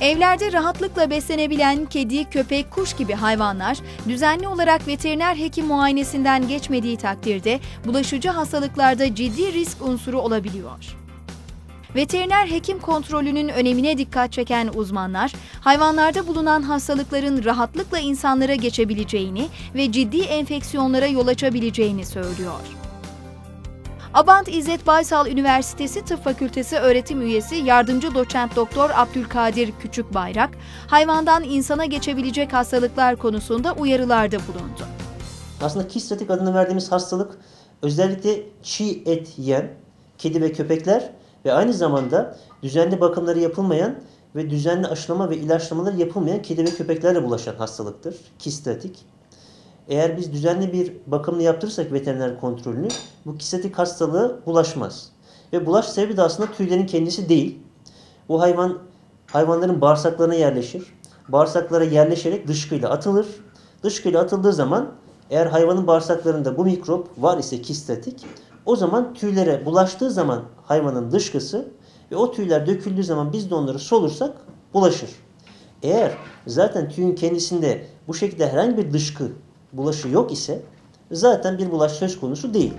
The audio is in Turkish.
Evlerde rahatlıkla beslenebilen kedi, köpek, kuş gibi hayvanlar düzenli olarak veteriner hekim muayenesinden geçmediği takdirde bulaşıcı hastalıklarda ciddi risk unsuru olabiliyor. Veteriner hekim kontrolünün önemine dikkat çeken uzmanlar, hayvanlarda bulunan hastalıkların rahatlıkla insanlara geçebileceğini ve ciddi enfeksiyonlara yol açabileceğini söylüyor. Abant İzzet Baysal Üniversitesi Tıp Fakültesi öğretim üyesi yardımcı doçent doktor Abdülkadir Küçükbayrak, hayvandan insana geçebilecek hastalıklar konusunda uyarılarda bulundu. Aslında kistatik adını verdiğimiz hastalık özellikle çiğ et yiyen kedi ve köpekler ve aynı zamanda düzenli bakımları yapılmayan ve düzenli aşılama ve ilaçlamaları yapılmayan kedi ve köpeklerle bulaşan hastalıktır. Kistatik. Eğer biz düzenli bir bakımını yaptırırsak veteriner kontrolünü bu kistatik hastalığı bulaşmaz. Ve bulaş sebebi de aslında tüylerin kendisi değil. Bu hayvan hayvanların bağırsaklarına yerleşir. Bağırsaklara yerleşerek dışkıyla atılır. Dışkıyla atıldığı zaman eğer hayvanın bağırsaklarında bu mikrop var ise kistatik o zaman tüylere bulaştığı zaman hayvanın dışkısı ve o tüyler döküldüğü zaman biz de onları solursak bulaşır. Eğer zaten tüyün kendisinde bu şekilde herhangi bir dışkı bulaşı yok ise zaten bir bulaş söz konusu değil.